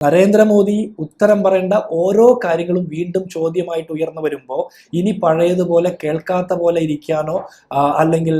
നരേന്ദ്രമോദി ഉത്തരം പറയേണ്ട ഓരോ കാര്യങ്ങളും വീണ്ടും ചോദ്യമായിട്ട് ഉയർന്നു വരുമ്പോൾ ഇനി പഴയതുപോലെ കേൾക്കാത്ത പോലെ ഇരിക്കാനോ അല്ലെങ്കിൽ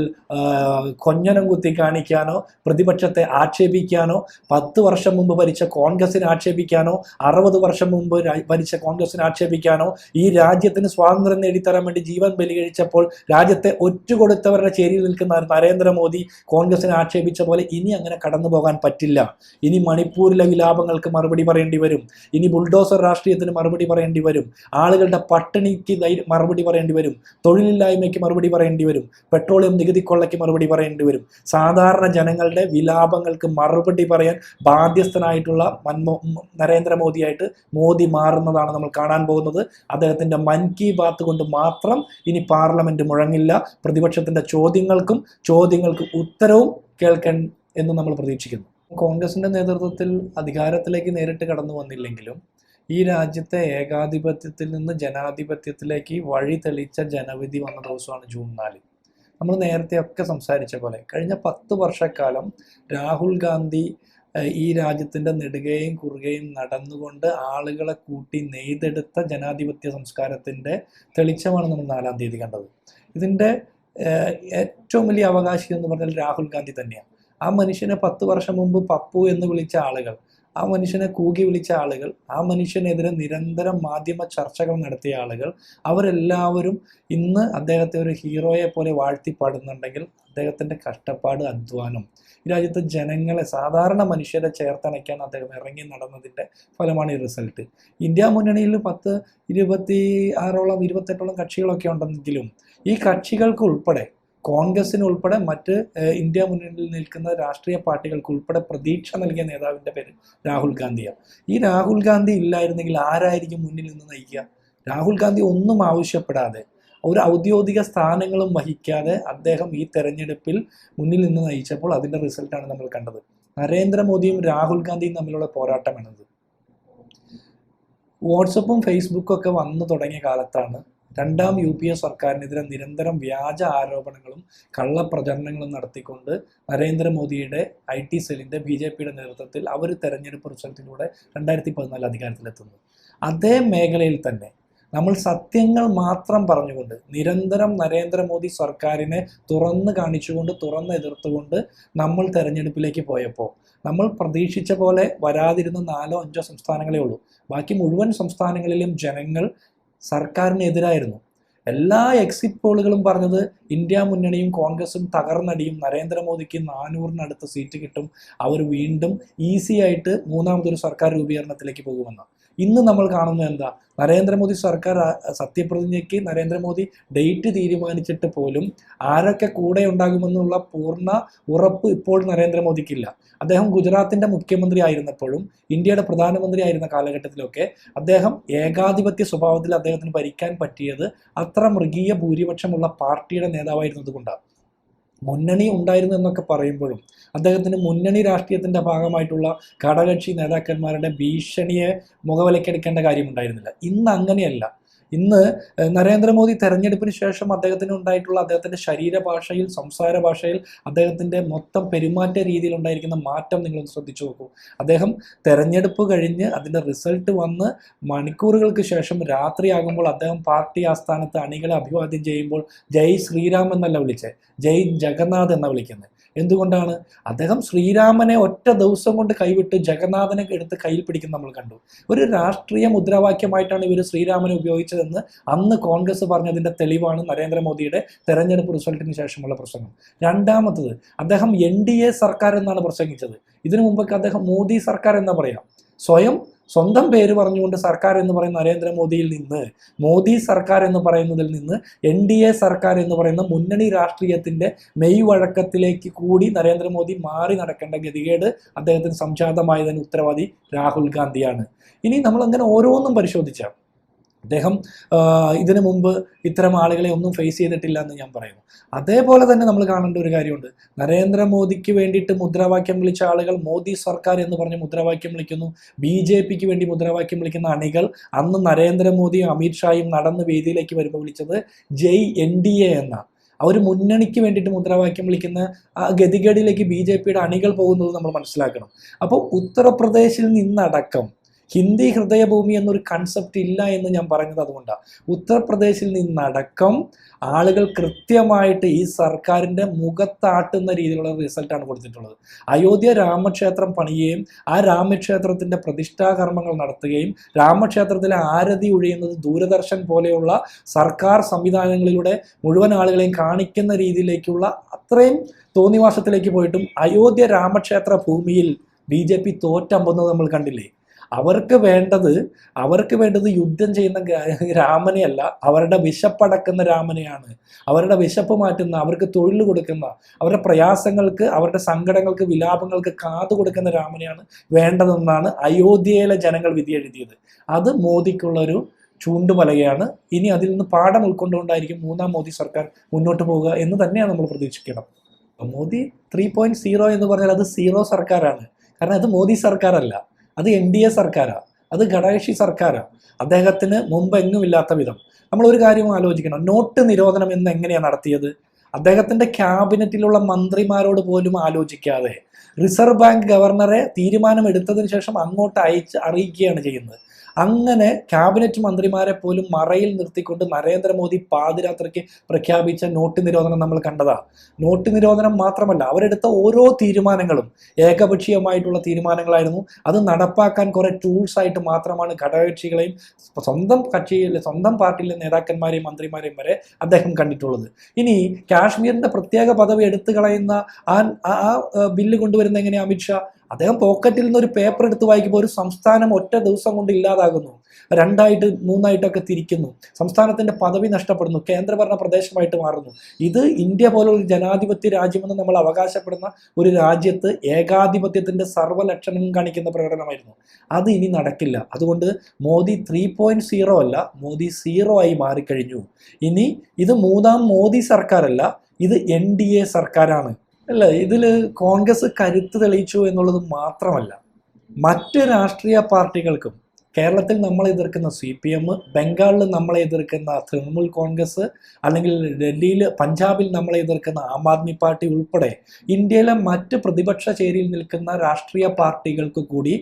കൊഞ്ഞനം കുത്തി കാണിക്കാനോ പ്രതിപക്ഷത്തെ ആക്ഷേപിക്കാനോ പത്ത് വർഷം മുമ്പ് ഭരിച്ച കോൺഗ്രസിനെ ആക്ഷേപിക്കാനോ അറുപത് വർഷം മുമ്പ് ഭരിച്ച കോൺഗ്രസിനെ ആക്ഷേപിക്കാനോ ഈ രാജ്യത്തിന് സ്വാതന്ത്ര്യം നേടിത്തരാൻ വേണ്ടി ജീവൻ ബലികഴിച്ചപ്പോൾ രാജ്യത്തെ ഒറ്റുകൊടുത്തവരുടെ ചേരിയിൽ നിൽക്കുന്ന നരേന്ദ്രമോദി കോൺഗ്രസിനെ ആക്ഷേപിച്ച പോലെ ഇനി അങ്ങനെ കടന്നു പോകാൻ പറ്റില്ല. ഇനി മണിപ്പൂരിലെ വിലാപങ്ങൾക്ക് മറുപടി പറയേണ്ടി വരും. ഇനി ബുൾഡോസർ രാഷ്ട്രീയത്തിന് മറുപടി പറയേണ്ടി വരും. ആളുകളുടെ പട്ടിണിക്ക് മറുപടി പറയേണ്ടി വരും. തൊഴിലില്ലായ്മയ്ക്ക് മറുപടി പറയേണ്ടി വരും. പെട്രോളിയം നികുതി കൊള്ളയ്ക്ക് മറുപടി പറയേണ്ടി വരും. സാധാരണ ജനങ്ങളുടെ വിലാപങ്ങൾക്ക് മറുപടി പറയാൻ ബാധ്യസ്ഥനായിട്ടുള്ള മൻമോ നരേന്ദ്രമോദിയായിട്ട് മോദി മാറുന്നതാണ് നമ്മൾ കാണാൻ പോകുന്നത്. അദ്ദേഹത്തിന്റെ മൻ കി ബാത്ത് കൊണ്ട് മാത്രം ഇനി പാർലമെന്റ് മുഴങ്ങില്ല. പ്രതിപക്ഷത്തിന്റെ ചോദ്യങ്ങൾക്കും ചോദ്യങ്ങൾക്ക് ഉത്തരവും കേൾക്കാൻ എന്ന് നമ്മൾ പ്രതീക്ഷിക്കുന്നു. കോൺഗ്രസിന്റെ നേതൃത്വത്തിൽ അധികാരത്തിലേക്ക് നേരിട്ട് കടന്നു വന്നില്ലെങ്കിലും ഈ രാജ്യത്തെ ഏകാധിപത്യത്തിൽ നിന്ന് ജനാധിപത്യത്തിലേക്ക് വഴി തെളിച്ച ജനവിധി വന്ന ദിവസമാണ് ജൂൺ നാല്. നമ്മൾ നേരത്തെ ഒക്കെ സംസാരിച്ച പോലെ കഴിഞ്ഞ പത്ത് വർഷക്കാലം രാഹുൽ ഗാന്ധി ഈ രാജ്യത്തിന്റെ നെടുകയും കുറുകയും നടന്നുകൊണ്ട് ആളുകളെ കൂട്ടി നെയ്തെടുത്ത ജനാധിപത്യ സംസ്കാരത്തിന്റെ തെളിച്ചമാണ് നമ്മൾ നാലാം തീയതി കണ്ടത്. ഇതിന്റെ ഏറ്റവും വലിയ അവകാശി എന്ന് പറഞ്ഞാൽ രാഹുൽ ഗാന്ധി തന്നെയാണ്. ആ മനുഷ്യനെ പത്ത് വർഷം മുമ്പ് പപ്പു എന്ന് വിളിച്ച ആളുകൾ ആ മനുഷ്യനെ കൂകി വിളിച്ച ആളുകൾ ആ മനുഷ്യനെതിരെ നിരന്തരം മാധ്യമ ചർച്ചകൾ നടത്തിയ ആളുകൾ അവരെല്ലാവരും ഇന്ന് അദ്ദേഹത്തെ ഒരു ഹീറോയെ പോലെ വാഴ്ത്തിപ്പാടുന്നുണ്ടെങ്കിൽ അദ്ദേഹത്തിന്റെ കഷ്ടപ്പാട് അധ്വാനം. ഈ രാജ്യത്തെ ജനങ്ങളെ സാധാരണ മനുഷ്യരെ ചേർത്തണയ്ക്കാൻ അദ്ദേഹം ഇറങ്ങി നടന്നതിന്റെ ഫലമാണ് ഈ റിസൾട്ട് ഇന്ത്യ മുന്നണിയിൽ പത്ത് ഇരുപത്തി ആറോളം ഇരുപത്തെട്ടോളം കക്ഷികളൊക്കെ ഉണ്ടെങ്കിലും ഈ കക്ഷികൾക്ക് ഉൾപ്പെടെ കോൺഗ്രസിന് ഉൾപ്പെടെ മറ്റ് ഇന്ത്യ മുന്നണിയിൽ നിൽക്കുന്ന രാഷ്ട്രീയ പാർട്ടികൾക്ക് ഉൾപ്പെടെ പ്രതീക്ഷ നൽകിയ നേതാവിന്റെ പേര് രാഹുൽ ഗാന്ധിയാണ്. ഈ രാഹുൽ ഗാന്ധി ഇല്ലായിരുന്നെങ്കിൽ ആരായിരിക്കും മുന്നിൽ നിന്ന് നയിക്കുക? രാഹുൽ ഗാന്ധി ഒന്നും ആവശ്യപ്പെടാതെ ഒരു ഔദ്യോഗിക സ്ഥാനങ്ങളും വഹിക്കാതെ അദ്ദേഹം ഈ തെരഞ്ഞെടുപ്പിൽ മുന്നിൽ നിന്ന് നയിച്ചപ്പോൾ അതിന്റെ റിസൾട്ടാണ് നമ്മൾ കണ്ടത്. നരേന്ദ്രമോദിയും രാഹുൽ ഗാന്ധിയും തമ്മിലുള്ള പോരാട്ടമാണത്. വാട്സപ്പും ഫേസ്ബുക്കും ഒക്കെ വന്നു തുടങ്ങിയ കാലത്താണ് രണ്ടാം യു പി എ സർക്കാരിനെതിരെ നിരന്തരം വ്യാജ ആരോപണങ്ങളും കള്ളപ്രചരണങ്ങളും നടത്തിക്കൊണ്ട് നരേന്ദ്രമോദിയുടെ ഐ ടി സെല്ലിന്റെ ബി ജെ പിയുടെ നേതൃത്വത്തിൽ അവർ തെരഞ്ഞെടുപ്പ് റിസൾട്ടിലൂടെ രണ്ടായിരത്തി പതിനാല് അധികാരത്തിലെത്തുന്നത് അതേ മേഖലയിൽ തന്നെ നമ്മൾ സത്യങ്ങൾ മാത്രം പറഞ്ഞുകൊണ്ട് നിരന്തരം നരേന്ദ്രമോദി സർക്കാരിനെ തുറന്ന് കാണിച്ചുകൊണ്ട് തുറന്ന് എതിർത്തുകൊണ്ട് നമ്മൾ തെരഞ്ഞെടുപ്പിലേക്ക് പോയപ്പോൾ നമ്മൾ പ്രതീക്ഷിച്ച പോലെ വരാതിരുന്ന നാലോ അഞ്ചോ സംസ്ഥാനങ്ങളേ ഉള്ളൂ. ബാക്കി മുഴുവൻ സംസ്ഥാനങ്ങളിലും ജനങ്ങൾ സർക്കാരിനെതിരായിരുന്നു. എല്ലാ എക്സിറ്റ് പോളുകളും പറഞ്ഞത് ഇന്ത്യ മുന്നണിയും കോൺഗ്രസും തകർന്നടിയും നരേന്ദ്രമോദിക്ക് നാനൂറിനടുത്ത് സീറ്റ് കിട്ടും. അവർ വീണ്ടും ഈസി ആയിട്ട് മൂന്നാമതൊരു സർക്കാർ രൂപീകരണത്തിലേക്ക് പോകുമെന്ന്. ഇന്ന് നമ്മൾ കാണുന്നത് എന്താ? നരേന്ദ്രമോദി സർക്കാർ സത്യപ്രതിജ്ഞയ്ക്ക് നരേന്ദ്രമോദി ഡേറ്റ് തീരുമാനിച്ചിട്ട് പോലും ആരൊക്കെ കൂടെ ഉണ്ടാകുമെന്നുള്ള പൂർണ ഉറപ്പ് ഇപ്പോൾ നരേന്ദ്രമോദിക്കില്ല അദ്ദേഹം ഗുജറാത്തിന്റെ മുഖ്യമന്ത്രി ആയിരുന്നപ്പോഴും ഇന്ത്യയുടെ പ്രധാനമന്ത്രി ആയിരുന്ന കാലഘട്ടത്തിലൊക്കെ അദ്ദേഹം ഏകാധിപത്യ സ്വഭാവത്തിൽ അദ്ദേഹത്തിന് ഭരിക്കാൻ പറ്റിയത് അത്ര മൃഗീയ ഭൂരിപക്ഷമുള്ള പാർട്ടിയുടെ നേതാവായിരുന്നതുകൊണ്ടാണ് മുന്നണി ഉണ്ടായിരുന്നു എന്നൊക്കെ പറയുമ്പോഴും അദ്ദേഹത്തിന് മുന്നണി രാഷ്ട്രീയത്തിന്റെ ഭാഗമായിട്ടുള്ള ഘടകക്ഷി നേതാക്കന്മാരുടെ ഭീഷണിയെ മുഖവിലക്കെടുക്കേണ്ട കാര്യമുണ്ടായിരുന്നില്ല. ഇന്ന് അങ്ങനെയല്ല. ഇന്ന് നരേന്ദ്രമോദി തെരഞ്ഞെടുപ്പിന് ശേഷം അദ്ദേഹത്തിന് ഉണ്ടായിട്ടുള്ള അദ്ദേഹത്തിന്റെ ശരീരഭാഷയിൽ സംസാര ഭാഷയിൽ അദ്ദേഹത്തിന്റെ മൊത്തം പെരുമാറ്റ രീതിയിൽ ഉണ്ടായിരിക്കുന്ന മാറ്റം നിങ്ങൾ ശ്രദ്ധിച്ചു നോക്കൂ. അദ്ദേഹം തെരഞ്ഞെടുപ്പ് കഴിഞ്ഞ് അതിന്റെ റിസൾട്ട് വന്ന് മണിക്കൂറുകൾക്ക് ശേഷം രാത്രിയാകുമ്പോൾ അദ്ദേഹം പാർട്ടി ആസ്ഥാനത്ത് അണികളെ അഭിവാദ്യം ചെയ്യുമ്പോൾ ജയ് ശ്രീരാം എന്നല്ല വിളിച്ചത് ജയ് ജഗന്നാഥ് എന്ന വിളിക്കുന്നത് എന്തുകൊണ്ടാണ്? അദ്ദേഹം ശ്രീരാമനെ ഒറ്റ ദിവസം കൊണ്ട് കൈവിട്ട് ജഗന്നാഥനെ എടുത്ത് കയ്യിൽ പിടിക്കുന്ന നമ്മൾ കണ്ടു. ഒരു രാഷ്ട്രീയ മുദ്രാവാക്യമായിട്ടാണ് ഇവർ ശ്രീരാമനെ ഉപയോഗിച്ചതെന്ന് അന്ന് കോൺഗ്രസ് പറഞ്ഞതിന്റെ തെളിവാണ് നരേന്ദ്രമോദിയുടെ തെരഞ്ഞെടുപ്പ് റിസൾട്ടിന് ശേഷമുള്ള പ്രസംഗം. രണ്ടാമത്തത് അദ്ദേഹം എൻ ഡി എ സർക്കാർ എന്നാണ് പ്രസംഗിച്ചത്. ഇതിനു മുമ്പൊക്കെ അദ്ദേഹം മോദി സർക്കാർ എന്ന് പറയാം? സ്വയം സ്വന്തം പേര് പറഞ്ഞുകൊണ്ട് സർക്കാർ എന്ന് പറയുന്ന നരേന്ദ്രമോദിയിൽ നിന്ന് മോദി സർക്കാർ എന്ന് പറയുന്നതിൽ നിന്ന് എൻ ഡി എ സർക്കാർ എന്ന് പറയുന്ന മുന്നണി രാഷ്ട്രീയത്തിന്റെ മെയ് വഴക്കത്തിലേക്ക് കൂടി നരേന്ദ്രമോദി മാറി നടക്കേണ്ട ഗതികേട് അദ്ദേഹത്തിന് സംജാതമായതിന് ഉത്തരവാദി രാഹുൽ ഗാന്ധിയാണ്. ഇനി നമ്മൾ അങ്ങനെ ഓരോന്നും പരിശോധിച്ച അദ്ദേഹം ഇതിനു മുമ്പ് ഇത്തരം ആളുകളെ ഒന്നും ഫേസ് ചെയ്തിട്ടില്ല എന്ന് ഞാൻ പറയുന്നു. അതേപോലെ തന്നെ നമ്മൾ കാണേണ്ട ഒരു കാര്യമുണ്ട്. നരേന്ദ്രമോദിക്ക് വേണ്ടിയിട്ട് മുദ്രാവാക്യം വിളിച്ച ആളുകൾ മോദി സർക്കാർ എന്ന് പറഞ്ഞ് മുദ്രാവാക്യം വിളിക്കുന്നു. ബി ജെ പിക്ക് വേണ്ടി മുദ്രാവാക്യം വിളിക്കുന്ന അണികൾ അന്ന് നരേന്ദ്രമോദിയും അമിത്ഷായും നടന്ന് വേദിയിലേക്ക് വരുമ്പോൾ വിളിച്ചത് ജയ് എൻ ഡി എ എന്നാണ് ആ ഒരു മുന്നണിക്ക് വേണ്ടിയിട്ട് മുദ്രാവാക്യം വിളിക്കുന്ന ആ ഗതികേടിലേക്ക് ബി ജെ പിയുടെ അണികൾ പോകുന്നത് നമ്മൾ മനസ്സിലാക്കണം. അപ്പോൾ ഉത്തർപ്രദേശിൽ നിന്നടക്കം ഹിന്ദി ഹൃദയഭൂമി എന്നൊരു കൺസെപ്റ്റ് ഇല്ല എന്ന് ഞാൻ പറഞ്ഞത് അതുകൊണ്ടാണ് ഉത്തർപ്രദേശിൽ നിന്നടക്കം ആളുകൾ കൃത്യമായിട്ട് ഈ സർക്കാരിന്റെ മുഖത്താട്ടുന്ന രീതിയിലുള്ള റിസൾട്ടാണ് കൊടുത്തിട്ടുള്ളത്. അയോധ്യ രാമക്ഷേത്രം പണിയുകയും ആ രാമക്ഷേത്രത്തിന്റെ പ്രതിഷ്ഠാകർമ്മങ്ങൾ നടത്തുകയും രാമക്ഷേത്രത്തിലെ ആരതി ഒഴിയുന്നത് ദൂരദർശൻ പോലെയുള്ള സർക്കാർ സംവിധാനങ്ങളിലൂടെ മുഴുവൻ ആളുകളെയും കാണിക്കുന്ന രീതിയിലേക്കുള്ള അത്രയും തോന്നിവാസത്തിലേക്ക് പോയിട്ടും അയോധ്യ രാമക്ഷേത്ര ഭൂമിയിൽ ബി ജെ പി തോറ്റമ്പുന്നത് നമ്മൾ കണ്ടില്ലേ? അവർക്ക് വേണ്ടത് അവർക്ക് വേണ്ടത് യുദ്ധം ചെയ്യുന്ന രാമനെയല്ല അവരുടെ വിശപ്പടക്കുന്ന രാമനെയാണ്. അവരുടെ വിശപ്പ് മാറ്റുന്ന അവർക്ക് തൊഴിൽ കൊടുക്കുന്ന അവരുടെ പ്രയാസങ്ങൾക്ക് അവരുടെ സങ്കടങ്ങൾക്ക് വിലാപങ്ങൾക്ക് കാതു കൊടുക്കുന്ന രാമനെയാണ് വേണ്ടതെന്നാണ് അയോധ്യയിലെ ജനങ്ങൾ വിധി എഴുതിയത്. അത് മോദിക്കുള്ളൊരു ചൂണ്ടുമലകയാണ് ഇനി അതിൽ നിന്ന് പാഠം ഉൾക്കൊണ്ടുകൊണ്ടായിരിക്കും മൂന്നാം മോദി സർക്കാർ മുന്നോട്ട് പോവുക എന്ന് തന്നെയാണ് നമ്മൾ പ്രതീക്ഷിക്കണം. മോദി ത്രീ പോയിന്റ് സീറോ എന്ന് പറഞ്ഞാൽ അത് സീറോ സർക്കാരാണ്. കാരണം അത് മോദി സർക്കാരല്ല. അത് എൻ ഡി എ സർക്കാരാണ് അത് ഘടകകക്ഷി സർക്കാരാണ് അദ്ദേഹത്തിന് മുമ്പ് എങ്ങും ഇല്ലാത്ത വിധം. നമ്മൾ ഒരു കാര്യം ആലോചിക്കണം. നോട്ട് നിരോധനം എന്ന് എങ്ങനെയാണ് നടത്തിയത്? അദ്ദേഹത്തിന്റെ ക്യാബിനറ്റിലുള്ള മന്ത്രിമാരോട് പോലും ആലോചിക്കാതെ റിസർവ് ബാങ്ക് ഗവർണറെ തീരുമാനം എടുത്തതിന് ശേഷം അങ്ങോട്ട് അയച്ച് അറിയിക്കുകയാണ് ചെയ്യുന്നത്. അങ്ങനെ ക്യാബിനറ്റ് മന്ത്രിമാരെ പോലും മറയിൽ നിർത്തിക്കൊണ്ട് നരേന്ദ്രമോദി പാതിരാത്രിക്ക് പ്രഖ്യാപിച്ച നോട്ട് നിരോധനം നമ്മൾ കണ്ടതാ. നോട്ട് നിരോധനം മാത്രമല്ല അവരെടുത്ത ഓരോ തീരുമാനങ്ങളും ഏകപക്ഷീയമായിട്ടുള്ള തീരുമാനങ്ങളായിരുന്നു. അത് നടപ്പാക്കാൻ കുറെ ടൂൾസ് ആയിട്ട് മാത്രമാണ് ഘടകകക്ഷികളെയും സ്വന്തം കക്ഷിയിലെ സ്വന്തം പാർട്ടിയിലെ നേതാക്കന്മാരെയും മന്ത്രിമാരെയും വരെ അദ്ദേഹം കണ്ടിട്ടുള്ളത്. ഇനി കാശ്മീരിന്റെ പ്രത്യേക പദവി എടുത്തു കളയുന്ന ആ ബില്ല് കൊണ്ടുവരുന്ന എങ്ങനെയാണ് അമിത്ഷാ അദ്ദേഹം പോക്കറ്റിൽ നിന്ന് ഒരു പേപ്പർ എടുത്ത് വായിക്കുമ്പോൾ ഒരു സംസ്ഥാനം ഒറ്റ ദിവസം കൊണ്ട് ഇല്ലാതാകുന്നു. രണ്ടായിട്ട് മൂന്നായിട്ടൊക്കെ തിരിക്കുന്നു. സംസ്ഥാനത്തിന്റെ പദവി നഷ്ടപ്പെടുന്നു. കേന്ദ്രഭരണ പ്രദേശമായിട്ട് മാറുന്നു. ഇത് ഇന്ത്യ പോലുള്ള ഒരു ജനാധിപത്യ രാജ്യമെന്ന് നമ്മൾ അവകാശപ്പെടുന്ന ഒരു രാജ്യത്ത് ഏകാധിപത്യത്തിന്റെ സർവലക്ഷണം കാണിക്കുന്ന പ്രകടനമായിരുന്നു. അത് ഇനി നടക്കില്ല. അതുകൊണ്ട് മോദി ത്രീ പോയിന്റ് സീറോ അല്ല മോദി സീറോ ആയി മാറിക്കഴിഞ്ഞു. ഇനി ഇത് മൂന്നാം മോദി സർക്കാരല്ല ഇത് എൻ ഡി എ സർക്കാരാണ്. അല്ല ഇതിൽ കോൺഗ്രസ് കരുത്ത് തെളിയിച്ചു എന്നുള്ളത് മാത്രമല്ല മറ്റ് രാഷ്ട്രീയ പാർട്ടികൾക്കും കേരളത്തിൽ നമ്മൾ എതിർക്കുന്ന സി പി എം ബംഗാളിൽ നമ്മളെ എതിർക്കുന്ന തൃണമൂൽ കോൺഗ്രസ് അല്ലെങ്കിൽ ഡൽഹിയിൽ പഞ്ചാബിൽ നമ്മളെ എതിർക്കുന്ന ആം ആദ്മി പാർട്ടി ഉൾപ്പെടെ ഇന്ത്യയിലെ മറ്റ് പ്രതിപക്ഷ ചേരിയിൽ നിൽക്കുന്ന രാഷ്ട്രീയ പാർട്ടികൾക്ക് കൂടി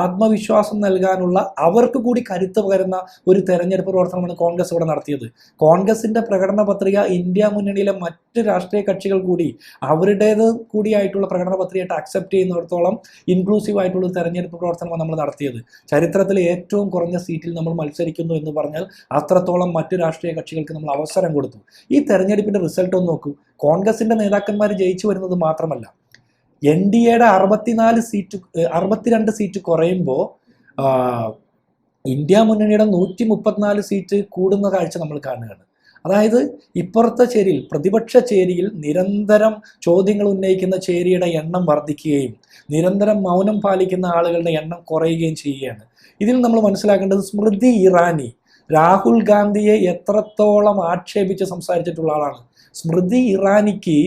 ആത്മവിശ്വാസം നൽകാനുള്ള അവർക്ക് കൂടി കരുത്ത് പകരുന്ന ഒരു തെരഞ്ഞെടുപ്പ് പ്രവർത്തനമാണ് കോൺഗ്രസ് ഇവിടെ നടത്തിയത്. കോൺഗ്രസിന്റെ പ്രകടന പത്രിക ഇന്ത്യ മുന്നണിയിലെ മറ്റ് രാഷ്ട്രീയ കക്ഷികൾ കൂടി അവരുടേത് കൂടിയായിട്ടുള്ള പ്രകടന പത്രികയായിട്ട് അക്സെപ്റ്റ് ചെയ്യുന്നിടത്തോളം ഇൻക്ലൂസീവ് ആയിട്ടുള്ള തെരഞ്ഞെടുപ്പ് പ്രവർത്തനമാണ് നമ്മൾ നടത്തിയത്. ചരിത്രത്തിൽ ഏറ്റവും കുറഞ്ഞ സീറ്റിൽ നമ്മൾ മത്സരിക്കുന്നു എന്ന് പറഞ്ഞാൽ അത്രത്തോളം മറ്റു രാഷ്ട്രീയ കക്ഷികൾക്ക് നമ്മൾ അവസരം കൊടുത്തു. ഈ തെരഞ്ഞെടുപ്പിന്റെ റിസൾട്ട് ഒന്ന് നോക്കൂ. കോൺഗ്രസിന്റെ നേതാക്കന്മാർ ജയിച്ചു വരുന്നത് മാത്രമല്ല. എൻ ഡി എയുടെ അറുപത്തിനാല് സീറ്റ് അറുപത്തിരണ്ട് സീറ്റ് കുറയുമ്പോൾ ഇന്ത്യ മുന്നണിയുടെ നൂറ്റി മുപ്പത്തിനാല് സീറ്റ് കൂടുന്ന കാഴ്ച നമ്മൾ കാണുകയാണ്. അതായത് ഇപ്പുറത്തെ ചേരിയിൽ പ്രതിപക്ഷ ചേരിയിൽ നിരന്തരം ചോദ്യങ്ങൾ ഉന്നയിക്കുന്ന ചേരിയുടെ എണ്ണം വർദ്ധിക്കുകയും നിരന്തരം മൗനം പാലിക്കുന്ന ആളുകളുടെ എണ്ണം കുറയുകയും ചെയ്യുകയാണ്. ഇതിൽ നമ്മൾ മനസ്സിലാക്കേണ്ടത് സ്മൃതി ഇറാനി രാഹുൽ ഗാന്ധിയെ എത്രത്തോളം ആക്ഷേപിച്ച് സംസാരിച്ചിട്ടുള്ള ആളാണ്. സ്മൃതി ഇറാനിക്ക്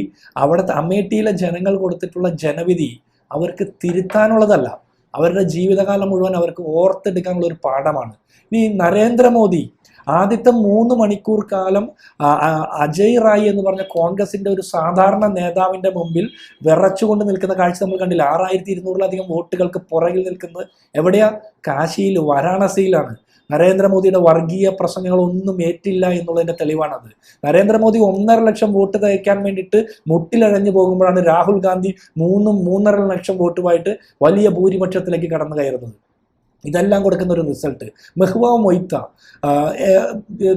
അവിടുത്തെ അമേഠിയിലെ ജനങ്ങൾ കൊടുത്തിട്ടുള്ള ജനവിധി അവർക്ക് തിരുത്താനുള്ളതല്ല. അവരുടെ ജീവിതകാലം മുഴുവൻ അവർക്ക് ഓർത്തെടുക്കാനുള്ള ഒരു പാഠമാണ്. ഇനി നരേന്ദ്രമോദി ആദ്യത്തെ മൂന്ന് മണിക്കൂർ കാലം അജയ് റായ് എന്ന് പറഞ്ഞ കോൺഗ്രസിന്റെ ഒരു സാധാരണ നേതാവിന്റെ മുമ്പിൽ വിറച്ചുകൊണ്ട് നിൽക്കുന്ന കാഴ്ച നമ്മൾ കണ്ടില്ല. ആറായിരത്തി ഇരുന്നൂറിലധികം വോട്ടുകൾക്ക് പുറകിൽ നിൽക്കുന്നത് എവിടെയാ? കാശിയിൽ വാരാണസിയിലാണ്. നരേന്ദ്രമോദിയുടെ വർഗീയ പ്രസംഗങ്ങളൊന്നും ഏറ്റില്ല എന്നുള്ളതിന്റെ തെളിവാണത്. നരേന്ദ്രമോദി ഒന്നര ലക്ഷം വോട്ട് തയ്ക്കാൻ വേണ്ടിയിട്ട് മുട്ടിലഴഞ്ഞു പോകുമ്പോഴാണ് രാഹുൽ ഗാന്ധി മൂന്നും മൂന്നര ലക്ഷം വോട്ടുമായിട്ട് വലിയ ഭൂരിപക്ഷത്തിലേക്ക് കടന്നു കയറുന്നത്. ഇതെല്ലാം കൊടുക്കുന്ന ഒരു റിസൾട്ട്. മെഹ്വ മൊയ്ത്ത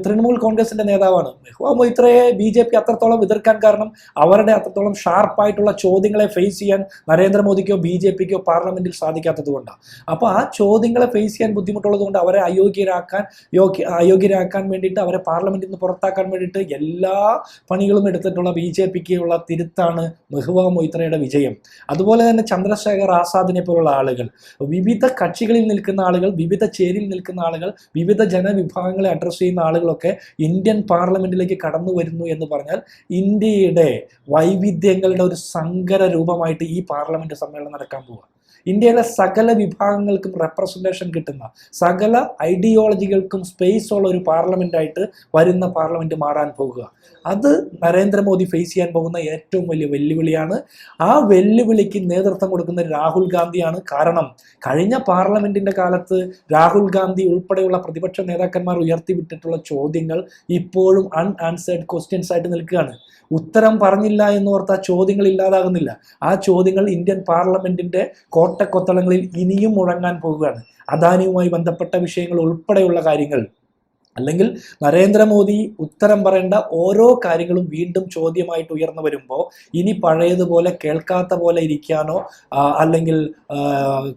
തൃണമൂൽ കോൺഗ്രസിന്റെ നേതാവാണ്. മെഹ്വ മൊയ്ത്രയെ ബി ജെ പി അത്രത്തോളം എതിർക്കാൻ കാരണം അവരുടെ അത്രത്തോളം ഷാർപ്പായിട്ടുള്ള ചോദ്യങ്ങളെ ഫേസ് ചെയ്യാൻ നരേന്ദ്രമോദിക്കോ ബി ജെ പിക്കോ പാർലമെന്റിൽ സാധിക്കാത്തത് കൊണ്ടാണ് അപ്പോൾ ആ ചോദ്യങ്ങളെ ഫേസ് ചെയ്യാൻ ബുദ്ധിമുട്ടുള്ളത് കൊണ്ട് അവരെ അയോഗ്യരാക്കാൻ യോഗ്യ അയോഗ്യരാക്കാൻ വേണ്ടിയിട്ട് അവരെ പാർലമെന്റിൽ നിന്ന് പുറത്താക്കാൻ വേണ്ടിയിട്ട് എല്ലാ പണികളും എടുത്തിട്ടുള്ള ബി ജെ പിക്ക് ഉള്ള തിരുത്താണ് മെഹ്വ മൊയ്ത്രയുടെ വിജയം. അതുപോലെ തന്നെ ചന്ദ്രശേഖർ ആസാദിനെ പോലുള്ള ആളുകൾ. വിവിധ കക്ഷികളിൽ നിൽക്കുന്ന ആളുകൾ വിവിധ ചേരിയിൽ നിൽക്കുന്ന ആളുകൾ വിവിധ ജനവിഭാഗങ്ങളെ അഡ്രസ്സ് ചെയ്യുന്ന ആളുകളൊക്കെ ഇന്ത്യൻ പാർലമെന്റിലേക്ക് കടന്നു വരുന്നു എന്ന് പറഞ്ഞാൽ ഇന്ത്യയുടെ വൈവിധ്യങ്ങളുടെ ഒരു സങ്കര രൂപമായിട്ട് ഈ പാർലമെന്റ് സമ്മേളനം നടക്കാൻ പോവുക. ഇന്ത്യയിലെ സകല വിഭാഗങ്ങൾക്കും റെപ്രസെന്റേഷൻ കിട്ടുന്ന സകല ഐഡിയോളജികൾക്കും സ്പേസ് ഉള്ള ഒരു പാർലമെന്റായിട്ട് വരുന്ന പാർലമെന്റ് മാറാൻ പോകുക. അത് നരേന്ദ്രമോദി ഫേസ് ചെയ്യാൻ പോകുന്ന ഏറ്റവും വലിയ വെല്ലുവിളിയാണ്. ആ വെല്ലുവിളിക്ക് നേതൃത്വം കൊടുക്കുന്ന രാഹുൽ ഗാന്ധിയാണ് കാരണം. കഴിഞ്ഞ പാർലമെന്റിന്റെ കാലത്ത് രാഹുൽ ഗാന്ധി ഉൾപ്പെടെയുള്ള പ്രതിപക്ഷ നേതാക്കന്മാർ ഉയർത്തിവിട്ടിട്ടുള്ള ചോദ്യങ്ങൾ ഇപ്പോഴും അൺ ആൻസേർഡ് ക്വസ്റ്റ്യൻസ് ആയിട്ട് നിൽക്കുകയാണ്. ഉത്തരം പറഞ്ഞില്ല എന്നോർത്ത് ആ ചോദ്യങ്ങൾ ഇല്ലാതാകുന്നില്ല. ആ ചോദ്യങ്ങൾ ഇന്ത്യൻ പാർലമെന്റിന്റെ കോട്ടക്കൊത്തളങ്ങളിൽ ഇനിയും മുഴങ്ങാൻ പോവുകയാണ്. അദാനിയുമായി ബന്ധപ്പെട്ട വിഷയങ്ങൾ ഉൾപ്പെടെയുള്ള കാര്യങ്ങൾ അല്ലെങ്കിൽ നരേന്ദ്രമോദി ഉത്തരം പറയേണ്ട ഓരോ കാര്യങ്ങളും വീണ്ടും ചോദ്യമായിട്ട് ഉയർന്നു വരുമ്പോൾ ഇനി പഴയതുപോലെ കേൾക്കാത്ത പോലെ ഇരിക്കാനോ അല്ലെങ്കിൽ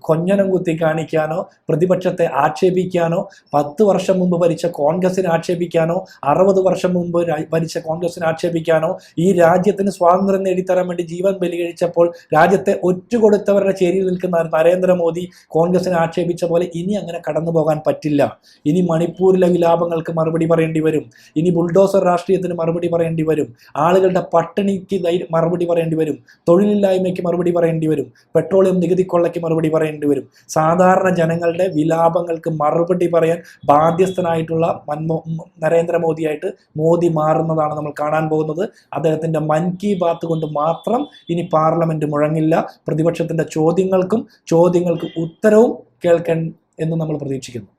കൊഞ്ഞനം കുത്തി കാണിക്കാനോ പ്രതിപക്ഷത്തെ ആക്ഷേപിക്കാനോ പത്ത് വർഷം മുമ്പ് ഭരിച്ച കോൺഗ്രസിനെ ആക്ഷേപിക്കാനോ അറുപത് വർഷം മുമ്പ് ഭരിച്ച കോൺഗ്രസിനെ ആക്ഷേപിക്കാനോ ഈ രാജ്യത്തിന് സ്വാതന്ത്ര്യം നേടിത്തരാൻ വേണ്ടി ജീവൻ ബലികഴിച്ചപ്പോൾ രാജ്യത്തെ ഒറ്റുകൊടുത്തവരുടെ ചേരിയിൽ നിൽക്കുന്ന നരേന്ദ്രമോദി കോൺഗ്രസിനെ ആക്ഷേപിച്ച പോലെ ഇനി അങ്ങനെ കടന്നു പോകാൻ പറ്റില്ല. ഇനി മണിപ്പൂരിലെ വിലാപങ്ങൾക്ക് മറുപടി പറയേണ്ടി വരും. ഇനി ബുൾഡോസർ രാഷ്ട്രീയത്തിന് മറുപടി പറയേണ്ടി വരും. ആളുകളുടെ പട്ടിണിക്ക് മറുപടി പറയേണ്ടി വരും. തൊഴിലില്ലായ്മയ്ക്ക് മറുപടി പറയേണ്ടി വരും. പെട്രോളിയം നികുതി കൊള്ളയ്ക്ക് മറുപടി പറയേണ്ടി വരും. സാധാരണ ജനങ്ങളുടെ വിലാപങ്ങൾക്ക് മറുപടി പറയാൻ ബാധ്യസ്ഥനായിട്ടുള്ള മൻമോ നരേന്ദ്രമോദിയായിട്ട് മോദി മാറുന്നതാണ് നമ്മൾ കാണാൻ പോകുന്നത്. അദ്ദേഹത്തിന്റെ മൻ കി ബാത്ത് കൊണ്ട് മാത്രം ഇനി പാർലമെന്റ് മുഴങ്ങില്ല. പ്രതിപക്ഷത്തിന്റെ ചോദ്യങ്ങൾക്കും ചോദ്യങ്ങൾക്ക് ഉത്തരവും കേൾക്കാൻ എന്ന് നമ്മൾ പ്രതീക്ഷിക്കുന്നു.